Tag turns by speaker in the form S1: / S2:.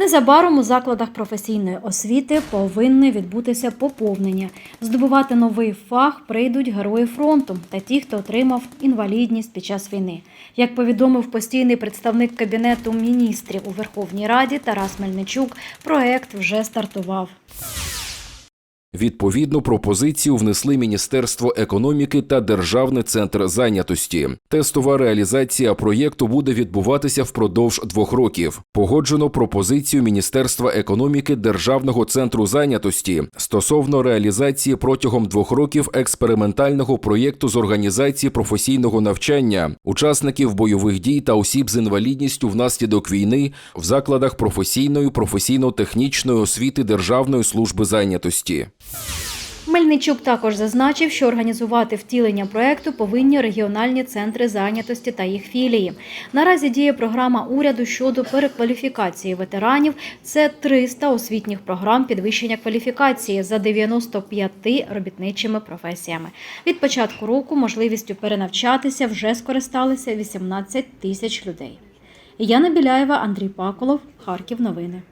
S1: Незабаром у закладах професійної освіти повинне відбутися поповнення. Здобувати новий фах прийдуть герої фронту та ті, хто отримав інвалідність під час війни. Як повідомив постійний представник кабінету міністрів у Верховній Раді Тарас Мельничук, проект вже стартував.
S2: Відповідну пропозицію внесли Міністерство економіки та Державний центр зайнятості. Тестова реалізація проєкту буде відбуватися впродовж двох років. Погоджено пропозицію Міністерства економіки Державного центру зайнятості стосовно реалізації протягом двох років експериментального проєкту з організації професійного навчання учасників бойових дій та осіб з інвалідністю внаслідок війни в закладах професійної професійно-технічної освіти Державної служби зайнятості.
S1: Мельничук також зазначив, що організувати втілення проекту повинні регіональні центри зайнятості та їх філії. Наразі діє програма уряду щодо перекваліфікації ветеранів. Це 300 освітніх програм підвищення кваліфікації за 95 робітничими професіями. Від початку року можливістю перенавчатися вже скористалися 18 тисяч людей. Яна Біляєва, Андрій Паколов, Харків. Новини.